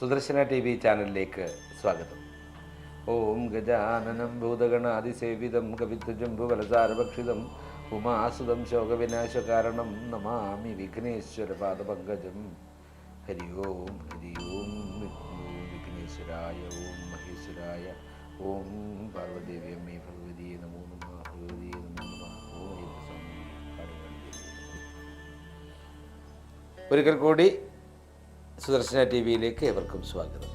Sudarshana T V ചാനലിലേക്ക് സ്വാഗതം. ഓം ഗജാനനം ഭൂതഗണാതിസേവിതം കവിത്വജംബുവലസാരഭക്ഷിതം ഉമാസുതം ശോകവിനാശകാരണം നമാമി വിഘ്നേശ്വര പാദപങ്കജം. ഹരി ഓം ഹരി ഓം വിഘ്നേശ്വരായ ഓം മഹേശ്വരായ ഓം പാർവദേവി അമ്മേ ഭഗവതിയെ നമോ നമ ഭഗവതിയെ നമോ നമ. ഒരിക്കൽ കൂടി സുദർശന ടി വിയിലേക്ക് ഏവർക്കും സ്വാഗതം.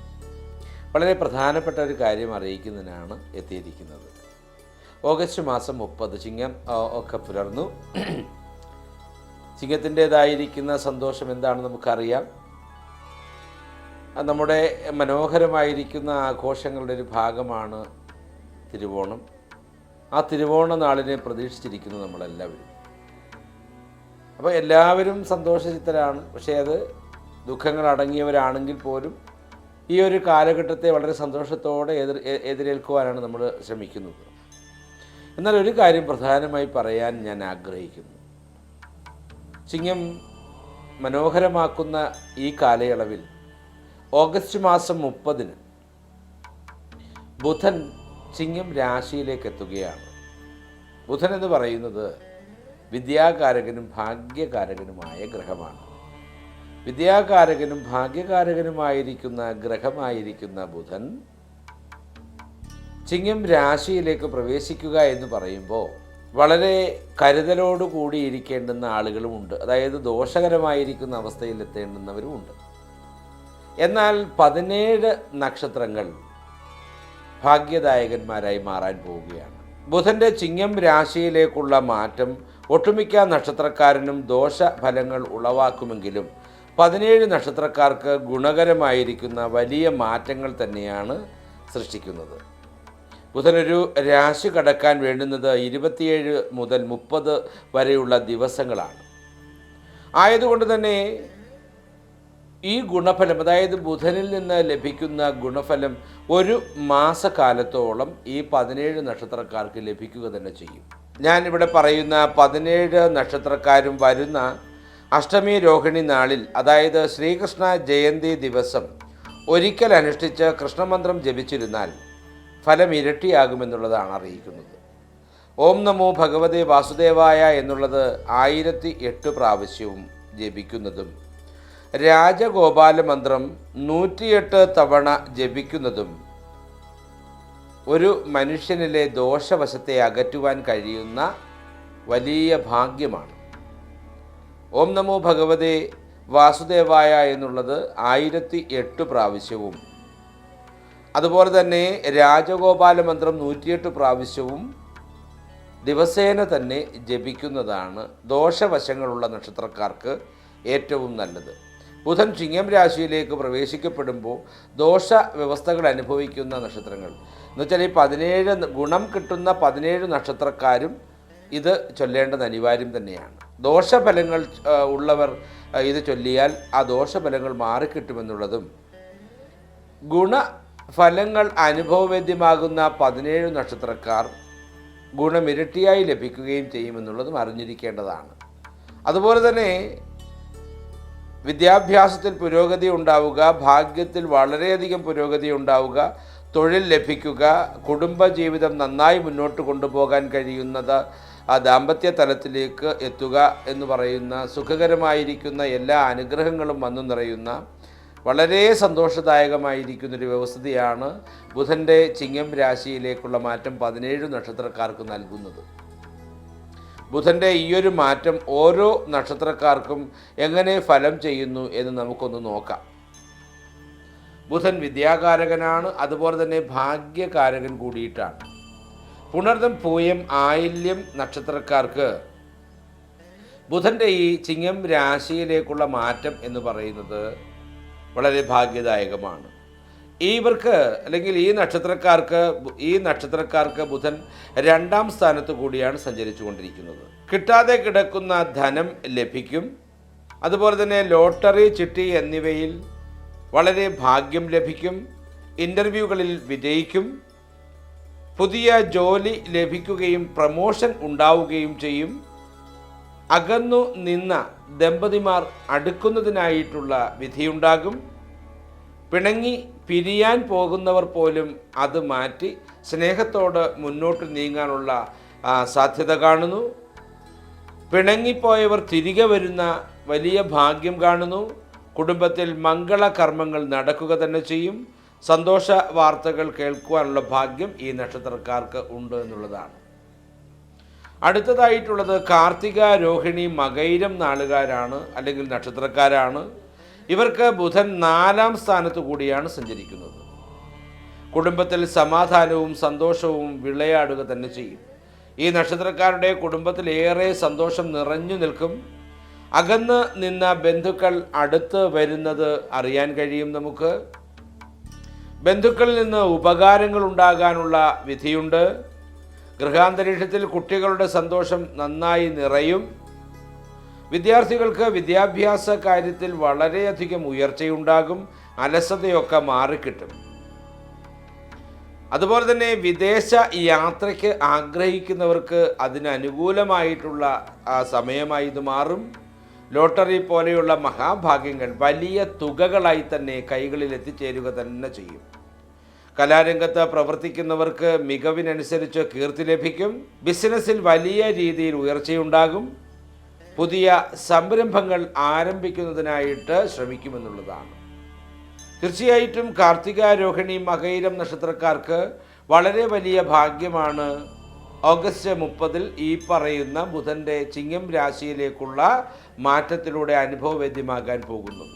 വളരെ പ്രധാനപ്പെട്ട ഒരു കാര്യം അറിയിക്കുന്നതിനാണ് എത്തിയിരിക്കുന്നത്. ഓഗസ്റ്റ് മാസം മുപ്പത് ചിങ്ങം ഒക്കെ പുലർന്നു. ചിങ്ങത്തിന്റേതായിരിക്കുന്ന സന്തോഷം എന്താണെന്ന് നമുക്കറിയാം. നമ്മുടെ മനോഹരമായിരിക്കുന്ന ആഘോഷങ്ങളുടെ ഒരു ഭാഗമാണ് തിരുവോണം. ആ തിരുവോണ നാളിനെ പ്രതീക്ഷിച്ചിരിക്കുന്നു നമ്മളെല്ലാവരും. അപ്പോൾ എല്ലാവരും സന്തോഷചിത്തരാണ്. പക്ഷേ അത് ദുഃഖങ്ങൾ അടങ്ങിയവരാണെങ്കിൽ പോലും ഈ ഒരു കാലഘട്ടത്തെ വളരെ സന്തോഷത്തോടെ എതിർ എതിരേൽക്കുവാനാണ് നമ്മൾ ശ്രമിക്കുന്നത്. എന്നാൽ ഒരു കാര്യം പ്രധാനമായി പറയാൻ ഞാൻ ആഗ്രഹിക്കുന്നു. ചിങ്ങം മനോഹരമാക്കുന്ന ഈ കാലയളവിൽ ഓഗസ്റ്റ് മാസം മുപ്പതിന് ബുധൻ ചിങ്ങം രാശിയിലേക്ക് എത്തുകയാണ് ബുധൻ എന്ന് പറയുന്നത് വിദ്യാകാരകനും ഭാഗ്യകാരകനുമായ ഗ്രഹമാണ്. വിദ്യാകാരകനും ഭാഗ്യകാരകനുമായിരിക്കുന്ന ഗ്രഹമായിരിക്കുന്ന ബുധൻ ചിങ്ങം രാശിയിലേക്ക് പ്രവേശിക്കുക എന്ന് പറയുമ്പോൾ വളരെ കരുതലോടു കൂടി ഇരിക്കേണ്ടുന്ന ആളുകളുമുണ്ട് അതായത് ദോഷകരമായിരിക്കുന്ന അവസ്ഥയിൽ എത്തേണ്ടുന്നവരുമുണ്ട് എന്നാൽ പതിനേഴ് നക്ഷത്രങ്ങൾ ഭാഗ്യദായകന്മാരായി മാറാൻ പോവുകയാണ്. ബുധന്റെ ചിങ്ങം രാശിയിലേക്കുള്ള മാറ്റം ഒട്ടുമിക്ക നക്ഷത്രക്കാരനും ദോഷഫലങ്ങൾ ഉളവാക്കുമെങ്കിലും പതിനേഴ് നക്ഷത്രക്കാർക്ക് ഗുണകരമായിരിക്കുന്ന വലിയ മാറ്റങ്ങൾ തന്നെയാണ് സൃഷ്ടിക്കുന്നത്. ബുധനൊരു രാശി കടക്കാൻ വേണ്ടുന്നത് ഇരുപത്തിയേഴ് മുതൽ മുപ്പത് വരെയുള്ള ദിവസങ്ങളാണ്. ആയതുകൊണ്ട് തന്നെ ഈ ഗുണഫലം അതായത് ബുധനിൽ നിന്ന് ലഭിക്കുന്ന ഗുണഫലം ഒരു മാസക്കാലത്തോളം ഈ പതിനേഴ് നക്ഷത്രക്കാർക്ക് ലഭിക്കുക തന്നെ ചെയ്യും. ഞാനിവിടെ പറയുന്ന പതിനേഴ് നക്ഷത്രക്കാരും വരുന്ന അഷ്ടമി രോഹിണി നാളിൽ അതായത് ശ്രീകൃഷ്ണ ജയന്തി ദിവസം ഒരിക്കൽ അനുഷ്ഠിച്ച് കൃഷ്ണമന്ത്രം ജപിച്ചിരുന്നാൽ ഫലം ഇരട്ടിയാകുമെന്നുള്ളതാണ് അറിയിക്കുന്നത്. ഓം നമോ ഭഗവതേ വാസുദേവായ എന്നുള്ളത് ആയിരത്തി എട്ട് പ്രാവശ്യവും ജപിക്കുന്നതും രാജഗോപാല മന്ത്രം നൂറ്റിയെട്ട് തവണ ജപിക്കുന്നതും ഒരു മനുഷ്യനിലെ ദോഷവശത്തെ അകറ്റുവാൻ കഴിയുന്ന വലിയ ഭാഗ്യമാണ്. ഓം നമോ ഭഗവതേ വാസുദേവായ എന്നുള്ളത് ആയിരത്തി എട്ട് പ്രാവശ്യവും. അതുപോലെ തന്നെ രാജഗോപാല മന്ത്രം നൂറ്റിയെട്ട് പ്രാവശ്യവും ദിവസേന തന്നെ ജപിക്കുന്നതാണ് ദോഷവശങ്ങളുള്ള നക്ഷത്രക്കാർക്ക് ഏറ്റവും നല്ലത്. ബുധൻ ചിങ്ങം രാശിയിലേക്ക് പ്രവേശിക്കപ്പെടുമ്പോൾ ദോഷ വ്യവസ്ഥകൾ അനുഭവിക്കുന്ന നക്ഷത്രങ്ങൾ. എന്നുവെച്ചാൽ ഈ പതിനേഴ് ഗുണം കിട്ടുന്ന പതിനേഴ് നക്ഷത്രക്കാരും ഇത് ചൊല്ലേണ്ടത് അനിവാര്യം തന്നെയാണ്. ദോഷഫലങ്ങൾ ഉള്ളവർ ഇത് ചൊല്ലിയാൽ ആ ദോഷഫലങ്ങൾ മാറിക്കിട്ടുമെന്നുള്ളതും. ഗുണഫലങ്ങൾ അനുഭവവേദ്യമാകുന്ന പതിനേഴ് നക്ഷത്രക്കാർ ഗുണമിരട്ടിയായി ലഭിക്കുകയും ചെയ്യുമെന്നുള്ളതും അറിഞ്ഞിരിക്കേണ്ടതാണ്. അതുപോലെ തന്നെ വിദ്യാഭ്യാസത്തിൽ പുരോഗതി ഉണ്ടാവുക ഭാഗ്യത്തിൽ വളരെയധികം പുരോഗതി ഉണ്ടാവുക തൊഴിൽ ലഭിക്കുക കുടുംബജീവിതം നന്നായി മുന്നോട്ട് കൊണ്ടുപോകാൻ കഴിയുന്നത് ആ ദാമ്പത്യ തലത്തിലേക്ക് എത്തുക എന്ന് പറയുന്ന സുഖകരമായിരിക്കുന്ന എല്ലാ അനുഗ്രഹങ്ങളും വന്നു നിറയുന്ന വളരെ സന്തോഷദായകമായിരിക്കുന്നൊരു വ്യവസ്ഥയാണ് ബുധന്റെ ചിങ്ങം രാശിയിലേക്കുള്ള മാറ്റം പതിനേഴ് നക്ഷത്രക്കാർക്ക് നൽകുന്നത്. ബുധന്റെ ഈയൊരു മാറ്റം ഓരോ നക്ഷത്രക്കാർക്കും എങ്ങനെ ഫലം ചെയ്യുന്നു എന്ന് നമുക്കൊന്ന് നോക്കാം. ബുധൻ വിദ്യാകാരകനാണ് അതുപോലെ തന്നെ ഭാഗ്യകാരകൻ കൂടിയിട്ടാണ്. പുണർദം പൂയം ആയില്യം നക്ഷത്രക്കാർക്ക് ബുധന്റെ ഈ ചിങ്ങം രാശിയിലേക്കുള്ള മാറ്റം എന്ന് പറയുന്നത് വളരെ ഭാഗ്യദായകമാണ്. ഇവർക്ക് അല്ലെങ്കിൽ ഈ നക്ഷത്രക്കാർക്ക് ഈ നക്ഷത്രക്കാർക്ക് ബുധൻ രണ്ടാം സ്ഥാനത്ത് കൂടിയാണ് സഞ്ചരിച്ചു കൊണ്ടിരിക്കുന്നത്. കിട്ടാതെ കിടക്കുന്ന ധനം ലഭിക്കും. അതുപോലെ തന്നെ ലോട്ടറി ചിട്ടി എന്നിവയിൽ വളരെ ഭാഗ്യം ലഭിക്കും. ഇന്റർവ്യൂകളിൽ വിജയിക്കും. പുതിയ ജോലി ലഭിക്കുകയും പ്രമോഷൻ ഉണ്ടാവുകയും ചെയ്യും. അകന്നു നിന്ന ദമ്പതിമാർ അടുക്കുന്നതിനായിട്ടുള്ള വിധിയുണ്ടാകും. പിണങ്ങി പിരിയാൻ പോകുന്നവർ പോലും അത് മാറ്റി സ്നേഹത്തോട് മുന്നോട്ട് നീങ്ങാനുള്ള സാധ്യത കാണുന്നു. പിണങ്ങിപ്പോയവർ തിരികെ വരുന്ന വലിയ ഭാഗ്യം കാണുന്നു. കുടുംബത്തിൽ മംഗളകർമ്മങ്ങൾ നടക്കുക തന്നെ ചെയ്യും. സന്തോഷ വാർത്തകൾ കേൾക്കുവാനുള്ള ഭാഗ്യം ഈ നക്ഷത്രക്കാർക്ക് ഉണ്ട് എന്നുള്ളതാണ്. അടുത്തതായിട്ടുള്ളത് കാർത്തിക രോഹിണി മകൈരം നാളുകാരാണ് അല്ലെങ്കിൽ നക്ഷത്രക്കാരാണ്. ഇവർക്ക് ബുധൻ നാലാം സ്ഥാനത്തു കൂടിയാണ് സഞ്ചരിക്കുന്നത്. കുടുംബത്തിൽ സമാധാനവും സന്തോഷവും വിളയാടുക തന്നെ ചെയ്യും. ഈ നക്ഷത്രക്കാരുടെ കുടുംബത്തിൽ ഏറെ സന്തോഷം നിറഞ്ഞു നിൽക്കും. അകന്ന് നിന്ന ബന്ധുക്കൾ അടുത്ത് വരുന്നത് അറിയാൻ കഴിയും നമുക്ക്. ബന്ധുക്കളിൽ നിന്ന് ഉപകാരങ്ങൾ ഉണ്ടാകാനുള്ള വിധിയുണ്ട്. ഗൃഹാന്തരീക്ഷത്തിൽ കുട്ടികളുടെ സന്തോഷം നന്നായി നിറയും. വിദ്യാർത്ഥികൾക്ക് വിദ്യാഭ്യാസ കാര്യത്തിൽ വളരെയധികം ഉയർച്ചയുണ്ടാകും. അലസതയൊക്കെ മാറിക്കിട്ടും. അതുപോലെ തന്നെ വിദേശ യാത്രയ്ക്ക് ആഗ്രഹിക്കുന്നവർക്ക് അതിനനുകൂലമായിട്ടുള്ള ആ സമയമായി ഇത് മാറും. ലോട്ടറി പോലെയുള്ള മഹാഭാഗ്യങ്ങൾ വലിയ തുകകളായി തന്നെ കൈകളിൽ എത്തിച്ചേരുക തന്നെ ചെയ്യും. കലാരംഗത്ത് പ്രവർത്തിക്കുന്നവർക്ക് മികവിനനുസരിച്ച് കീർത്തി ലഭിക്കും. ബിസിനസ്സിൽ വലിയ രീതിയിൽ ഉയർച്ചയുണ്ടാകും. പുതിയ സംരംഭങ്ങൾ ആരംഭിക്കുന്നതിനായിട്ട് ശ്രമിക്കുമെന്നുള്ളതാണ്. തീർച്ചയായിട്ടും കാർത്തിക രോഹിണി നക്ഷത്രക്കാർക്ക് വളരെ വലിയ ഭാഗ്യമാണ് ഓഗസ്റ്റ് മുപ്പതിൽ ഈ പറയുന്ന ബുധന്റെ ചിങ്ങം രാശിയിലേക്കുള്ള മാറ്റത്തിലൂടെ അനുഭവവേദ്യമാകാൻ പോകുന്നത്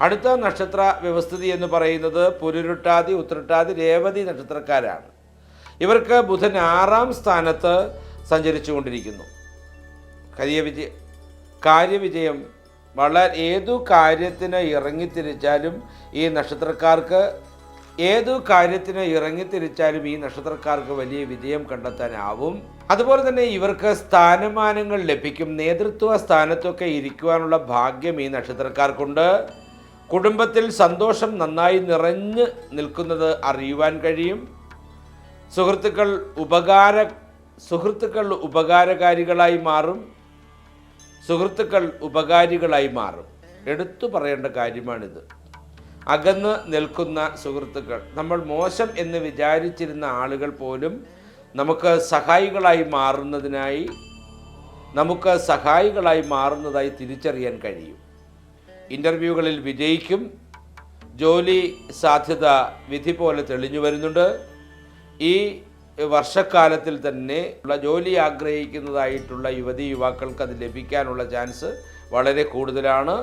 അടുത്ത നക്ഷത്ര വ്യവസ്ഥിതി എന്ന് പറയുന്നത് പുരുരുട്ടാതി ഉത്രട്ടാതി രേവതി നക്ഷത്രക്കാരാണ്. ഇവർക്ക് ബുധൻ ആറാം സ്ഥാനത്ത് സഞ്ചരിച്ചു കൊണ്ടിരിക്കുന്നു കരിയവിജയ കാര്യവിജയം വളരെ ഏതു കാര്യത്തിന് ഇറങ്ങിത്തിരിച്ചാലും ഈ നക്ഷത്രക്കാർക്ക് ഏതു കാര്യത്തിന് ഇറങ്ങിത്തിരിച്ചാലും ഈ നക്ഷത്രക്കാർക്ക് വലിയ വിജയം കണ്ടെത്താനാവും. അതുപോലെ തന്നെ ഇവർക്ക് സ്ഥാനമാനങ്ങൾ ലഭിക്കും. നേതൃത്വ സ്ഥാനത്തൊക്കെ ഇരിക്കുവാനുള്ള ഭാഗ്യം ഈ നക്ഷത്രക്കാർക്കുണ്ട്. കുടുംബത്തിൽ സന്തോഷം നന്നായി നിറഞ്ഞു നിൽക്കുന്നത് അറിയുവാൻ കഴിയും. സുഹൃത്തുക്കൾ ഉപകാര സുഹൃത്തുക്കൾ ഉപകാരകാരികളായി മാറും. സുഹൃത്തുക്കൾ ഉപകാരികളായി മാറും. എടുത്തു പറയേണ്ട കാര്യമാണിത്. അകന്ന് നിൽക്കുന്ന സുഹൃത്തുക്കൾ. നമ്മൾ മോശം എന്ന് വിചാരിച്ചിരുന്ന ആളുകൾ പോലും നമുക്ക് സഹായികളായി മാറുന്നതിനായി നമുക്ക് സഹായികളായി മാറുന്നതായി തിരിച്ചറിയാൻ കഴിയും. ഇന്റർവ്യൂകളിൽ വിജയിക്കും. ജോലി സാധ്യത വിധി പോലെ തെളിഞ്ഞു വരുന്നുണ്ട്. ഈ വർഷക്കാലത്തിൽ തന്നെ ഉള്ള ജോലി ആഗ്രഹിക്കുന്നതായിട്ടുള്ള യുവതി യുവാക്കൾക്ക് അത് ലഭിക്കാനുള്ള ചാൻസ് വളരെ കൂടുതലാണ്.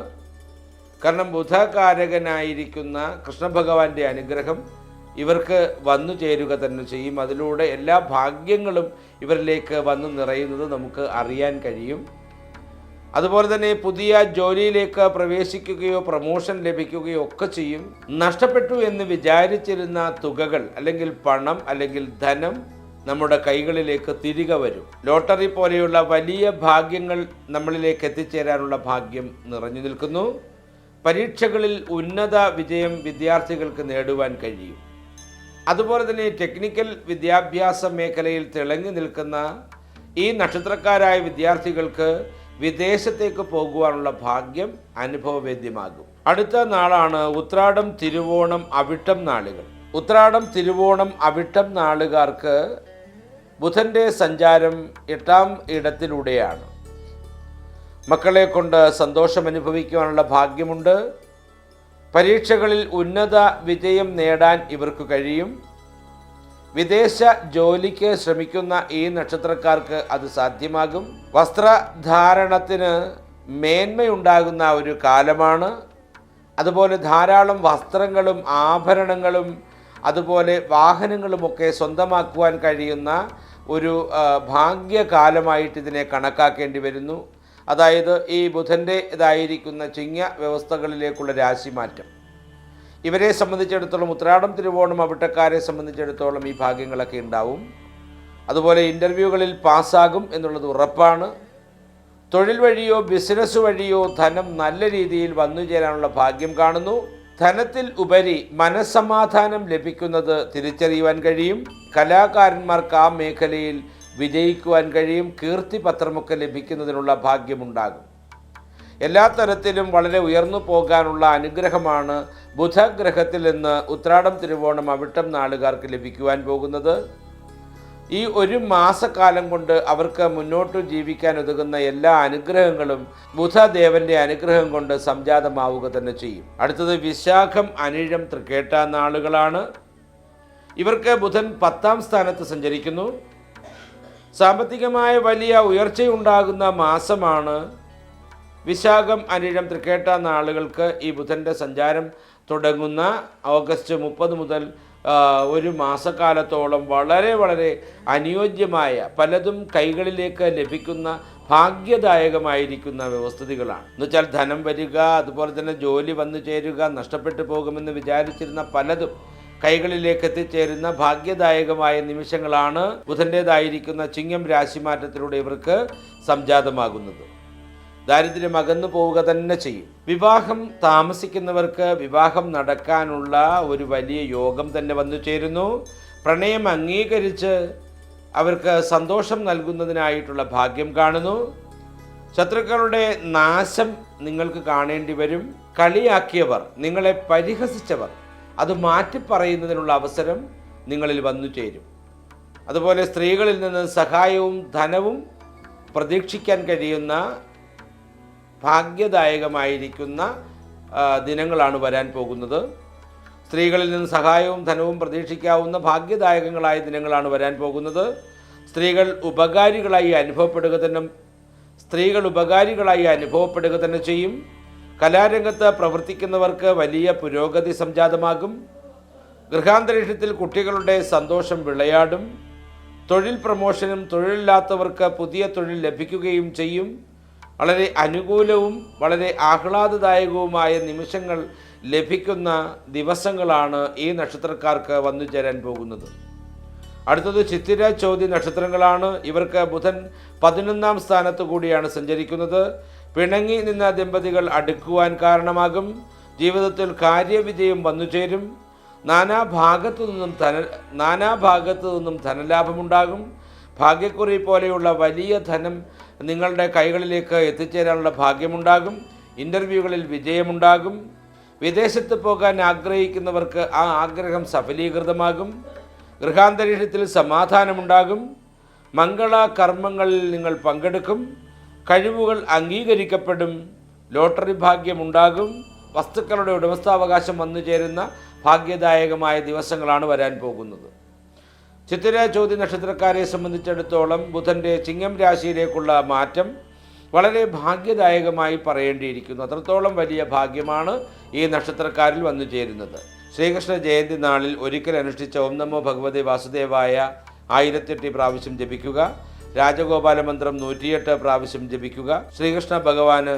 കാരണം ബുധകാരകനായിരിക്കുന്ന കൃഷ്ണഭഗവാന്റെ അനുഗ്രഹം ഇവർക്ക് വന്നു ചേരുക തന്നെ ചെയ്യും. അതിലൂടെ എല്ലാ ഭാഗ്യങ്ങളും ഇവരിലേക്ക് വന്നു നിറയുന്നത് നമുക്ക് അറിയാൻ കഴിയും. അതുപോലെ തന്നെ പുതിയ ജോലിയിലേക്ക് പ്രവേശിക്കുകയോ പ്രമോഷൻ ലഭിക്കുകയോ ഒക്കെ ചെയ്യും. നഷ്ടപ്പെട്ടു എന്ന് വിചാരിച്ചിരുന്ന തുകകൾ അല്ലെങ്കിൽ പണം അല്ലെങ്കിൽ ധനം നമ്മുടെ കൈകളിലേക്ക് തിരികെ വരും. ലോട്ടറി പോലെയുള്ള വലിയ ഭാഗ്യങ്ങൾ നമ്മളിലേക്ക് എത്തിച്ചേരാനുള്ള ഭാഗ്യം നിറഞ്ഞു നിൽക്കുന്നു. പരീക്ഷകളിൽ ഉന്നത വിജയം വിദ്യാർത്ഥികൾക്ക് നേടുവാൻ കഴിയും. അതുപോലെ തന്നെ ടെക്നിക്കൽ വിദ്യാഭ്യാസ മേഖലയിൽ തിളങ്ങി നിൽക്കുന്ന ഈ നക്ഷത്രക്കാരായ വിദ്യാർത്ഥികൾക്ക് വിദേശത്തേക്ക് പോകുവാനുള്ള ഭാഗ്യം അനുഭവവേദ്യമാകും. അടുത്ത നാളാണ് ഉത്രാടം തിരുവോണം അവിട്ടം നാളുകൾ. ഉത്രാടം തിരുവോണം അവിട്ടം നാളുകാർക്ക് ബുധന്റെ സഞ്ചാരം എട്ടാം ഇടത്തിലൂടെയാണ്. മക്കളെ കൊണ്ട് സന്തോഷം അനുഭവിക്കുവാനുള്ള ഭാഗ്യമുണ്ട്. പരീക്ഷകളിൽ ഉന്നത വിജയം നേടാൻ ഇവർക്ക് കഴിയും. വിദേശ ജോലിക്ക് ശ്രമിക്കുന്ന ഈ നക്ഷത്രക്കാർക്ക് അത് സാധ്യമാകും. വസ്ത്രധാരണത്തിന് മേന്മയുണ്ടാകുന്ന ഒരു കാലമാണ്. അതുപോലെ ധാരാളം വസ്ത്രങ്ങളും ആഭരണങ്ങളും അതുപോലെ വാഹനങ്ങളുമൊക്കെ സ്വന്തമാക്കുവാൻ കഴിയുന്ന ഒരു ഭാഗ്യകാലമായിട്ട് ഇതിനെ കണക്കാക്കേണ്ടി വരുന്നു. അതായത് ഈ ബുധന്റെ ഇതായിരിക്കുന്ന ചിങ്ങ വ്യവസ്ഥകളിലേക്കുള്ള രാശിമാറ്റം. ഇവരെ സംബന്ധിച്ചിടത്തോളം ഉത്രാടം തിരുവോണം അവിട്ടക്കാരെ സംബന്ധിച്ചിടത്തോളം ഈ ഭാഗ്യങ്ങളൊക്കെ ഉണ്ടാവും. അതുപോലെ ഇന്റർവ്യൂകളിൽ പാസ്സാകും എന്നുള്ളത് ഉറപ്പാണ്. തൊഴിൽ വഴിയോ ബിസിനസ് വഴിയോ ധനം നല്ല രീതിയിൽ വന്നു ചേരാനുള്ള ഭാഗ്യം കാണുന്നു. ധനത്തിൽ ഉപരി മനസ്സമാധാനം ലഭിക്കുന്നത് തിരിച്ചറിയുവാൻ കഴിയും. കലാകാരന്മാർക്ക് ആ മേഖലയിൽ വിജയിക്കുവാൻ കഴിയും കീർത്തി പത്രമൊക്കെ ലഭിക്കുന്നതിനുള്ള ഭാഗ്യമുണ്ടാകും. എല്ലാ തരത്തിലും വളരെ ഉയർന്നു പോകാനുള്ള അനുഗ്രഹമാണ് ബുധഗ്രഹത്തിൽ നിന്ന് ഉത്രാടം തിരുവോണം അവിട്ടം നാളുകാർക്ക് ലഭിക്കുവാൻ പോകുന്നത്. ഈ ഒരു മാസക്കാലം കൊണ്ട് അവർക്ക് മുന്നോട്ട് ജീവിക്കാൻ ഒതുകുന്ന എല്ലാ അനുഗ്രഹങ്ങളും ബുധദേവന്റെ അനുഗ്രഹം കൊണ്ട് സംജാതമാവുക തന്നെ ചെയ്യും. അടുത്തത് വിശാഖം അനിഴം തൃക്കേട്ട നാളുകളാണ്. ഇവർക്ക് ബുധൻ പത്താം സ്ഥാനത്ത് സഞ്ചരിക്കുന്നു. സാമ്പത്തികമായ വലിയ ഉയർച്ചയുണ്ടാകുന്ന മാസമാണ് വിശാഖം അനിഴം തൃക്കേട്ട നാളുകൾക്ക് ഈ ബുധന്റെ സഞ്ചാരം തുടങ്ങുന്ന ഓഗസ്റ്റ് മുപ്പത് മുതൽ ഒരു മാസക്കാലത്തോളം വളരെ വളരെ അനുയോജ്യമായ പലതും കൈകളിലേക്ക് ലഭിക്കുന്ന ഭാഗ്യദായകമായിരിക്കുന്ന വ്യവസ്ഥിതികളാണ്. എന്നുവെച്ചാൽ ധനം വരിക അതുപോലെ തന്നെ ജോലി വന്നു ചേരുക നഷ്ടപ്പെട്ടു പോകുമെന്ന് വിചാരിച്ചിരുന്ന പലതും കൈകളിലേക്ക് എത്തിച്ചേരുന്ന ഭാഗ്യദായകമായ നിമിഷങ്ങളാണ് ബുധന്റേതായിരിക്കുന്ന ചിങ്ങം രാശിമാറ്റത്തിലൂടെ ഇവർക്ക് സംജാതമാകുന്നത്. ദാരിദ്ര്യം അകന്നു പോവുക തന്നെ ചെയ്യും. വിവാഹം താമസിക്കുന്നവർക്ക് വിവാഹം നടക്കാനുള്ള ഒരു വലിയ യോഗം തന്നെ വന്നു ചേരുന്നു. പ്രണയം അംഗീകരിച്ച് അവർക്ക് സന്തോഷം നൽകുന്നതിനായിട്ടുള്ള ഭാഗ്യം കാണുന്നു. ശത്രുക്കളുടെ നാശം നിങ്ങൾക്ക് കാണേണ്ടി വരും. കളിയാക്കിയവർ നിങ്ങളെ പരിഹസിച്ചവർ അത് മാറ്റി പറയുന്നതിനുള്ള അവസരം നിങ്ങളിൽ വന്നു ചേരും. അതുപോലെ സ്ത്രീകളിൽ നിന്ന് സഹായവും ധനവും പ്രതീക്ഷിക്കാൻ കഴിയുന്ന ഭാഗ്യദായകമായിരിക്കുന്ന ദിനങ്ങളാണ് വരാൻ പോകുന്നത്. സ്ത്രീകളിൽ നിന്ന് സഹായവും ധനവും പ്രതീക്ഷിക്കാവുന്ന ഭാഗ്യദായകങ്ങളായ ദിനങ്ങളാണ് വരാൻ പോകുന്നത്. സ്ത്രീകൾ ഉപകാരികളായി അനുഭവപ്പെടുക തന്നെ സ്ത്രീകൾ ഉപകാരികളായി അനുഭവപ്പെടുക തന്നെ ചെയ്യും. കലാരംഗത്ത് പ്രവർത്തിക്കുന്നവർക്ക് വലിയ പുരോഗതി സംജാതമാകും. ഗൃഹാന്തരീക്ഷത്തിൽ കുട്ടികളുടെ സന്തോഷം വിളയാടും. തൊഴിൽ പ്രമോഷനും തൊഴിലില്ലാത്തവർക്ക് പുതിയ തൊഴിൽ ലഭിക്കുകയും ചെയ്യും. വളരെ അനുകൂലവും വളരെ ആഹ്ലാദദായകവുമായ നിമിഷങ്ങൾ ലഭിക്കുന്ന ദിവസങ്ങളാണ് ഈ നക്ഷത്രക്കാർക്ക് വന്നു ചേരാൻ പോകുന്നത്. അടുത്തത് ചിത്തിര ചോദ്യ നക്ഷത്രങ്ങളാണ്. ഇവർക്ക് ബുധൻ പതിനൊന്നാം സ്ഥാനത്തു കൂടിയാണ് സഞ്ചരിക്കുന്നത്. പിണങ്ങി നിന്ന ദമ്പതികൾ അടുക്കുവാൻ കാരണമാകും. ജീവിതത്തിൽ കാര്യവിജയം വന്നു ചേരും. നാനാഭാഗത്തു നിന്നും ധന നാനാഭാഗത്തു നിന്നും ധനലാഭമുണ്ടാകും. ഭാഗ്യക്കുറി പോലെയുള്ള വലിയ ധനം നിങ്ങളുടെ കൈകളിലേക്ക് എത്തിച്ചേരാനുള്ള ഭാഗ്യമുണ്ടാകും. ഇന്റർവ്യൂകളിൽ വിജയമുണ്ടാകും. വിദേശത്ത് പോകാൻ ആഗ്രഹിക്കുന്നവർക്ക് ആ ആഗ്രഹം സഫലീകൃതമാകും. ഗൃഹാന്തരീക്ഷത്തിൽ സമാധാനമുണ്ടാകും. മംഗള കർമ്മങ്ങളിൽ നിങ്ങൾ പങ്കെടുക്കും. കഴിവുകൾ അംഗീകരിക്കപ്പെടും. ലോട്ടറി ഭാഗ്യമുണ്ടാകും. വസ്തുക്കളുടെ ഉടമസ്ഥാവകാശം വന്നു ചേരുന്ന ഭാഗ്യദായകമായ ദിവസങ്ങളാണ് വരാൻ പോകുന്നത്. ചിത്തിര ചോദ്യ നക്ഷത്രക്കാരെ സംബന്ധിച്ചിടത്തോളം ബുധന്റെ ചിങ്ങം രാശിയിലേക്കുള്ള മാറ്റം വളരെ ഭാഗ്യദായകമായി പറയേണ്ടിയിരിക്കുന്നു. അത്രത്തോളം വലിയ ഭാഗ്യമാണ് ഈ നക്ഷത്രക്കാരിൽ വന്നു ചേരുന്നത്. ശ്രീകൃഷ്ണ ജയന്തി നാളിൽ ഒരിക്കൽ അനുഷ്ഠിച്ച ഓം നമോ ഭഗവതി വാസുദേവായ ആയിരത്തെട്ട് പ്രാവശ്യം ജപിക്കുക. രാജഗോപാല മന്ത്രം നൂറ്റിയെട്ട് പ്രാവശ്യം ജപിക്കുക. ശ്രീകൃഷ്ണ ഭഗവാന്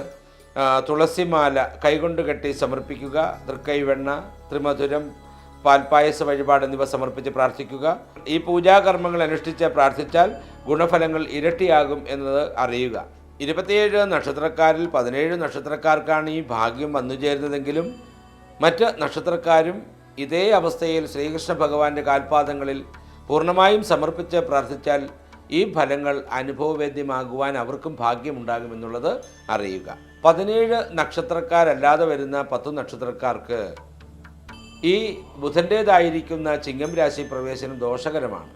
തുളസിമാല കൈകൊണ്ട് കെട്ടി സമർപ്പിക്കുക. തൃക്കൈവെണ്ണ ത്രിമധുരം പാൽപ്പായസ വഴിപാട് എന്നിവ സമർപ്പിച്ച് പ്രാർത്ഥിക്കുക. ഈ പൂജാകർമ്മങ്ങൾ അനുഷ്ഠിച്ച് പ്രാർത്ഥിച്ചാൽ ഗുണഫലങ്ങൾ ഇരട്ടിയാകും എന്നത് അറിയുക. ഇരുപത്തിയേഴ് നക്ഷത്രക്കാരിൽ പതിനേഴ് നക്ഷത്രക്കാർക്കാണ് ഈ ഭാഗ്യം വന്നു ചേരുന്നതെങ്കിലും മറ്റ് നക്ഷത്രക്കാരും ഇതേ അവസ്ഥയിൽ ശ്രീകൃഷ്ണ ഭഗവാന്റെ കാൽപാദങ്ങളിൽ പൂർണമായും സമർപ്പിച്ച് പ്രാർത്ഥിച്ചാൽ ഈ ഫലങ്ങൾ അനുഭവവേദ്യമാകുവാൻ അവർക്കും ഭാഗ്യമുണ്ടാകുമെന്നുള്ളത് അറിയുക. പതിനേഴ് നക്ഷത്രക്കാരല്ലാതെ വരുന്ന പത്ത് നക്ഷത്രക്കാർക്ക് ഈ ബുധന്റേതായിരിക്കുന്ന ചിങ്ങം രാശി പ്രവേശനം ദോഷകരമാണ്.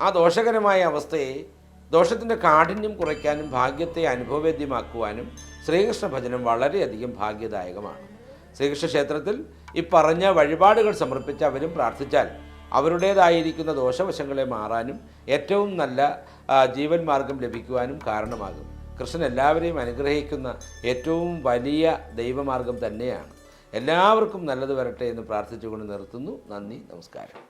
ആ ദോഷകരമായ അവസ്ഥയെ ദോഷത്തിന്റെ കാഠിന്യം കുറയ്ക്കാനും ഭാഗ്യത്തെ അനുഭവവേദ്യമാക്കുവാനും ശ്രീകൃഷ്ണ ഭജനം വളരെയധികം ഭാഗ്യദായകമാണ്. ശ്രീകൃഷ്ണ ക്ഷേത്രത്തിൽ ഈ പറഞ്ഞ വഴിപാടുകൾ സമർപ്പിച്ച് അവരും പ്രാർത്ഥിച്ചാൽ അവരുടേതായിരിക്കുന്ന ദോഷവശങ്ങളെ മാറാനും ഏറ്റവും നല്ല ജീവൻ മാർഗം ലഭിക്കുവാനും കാരണമാകും. കൃഷ്ണൻ എല്ലാവരെയും അനുഗ്രഹിക്കുന്ന ഏറ്റവും വലിയ ദൈവമാർഗം തന്നെയാണ്. എല്ലാവർക്കും നല്ലത് വരട്ടെ എന്ന് പ്രാർത്ഥിച്ചുകൊണ്ട് നിർത്തുന്നു. നന്ദി നമസ്കാരം.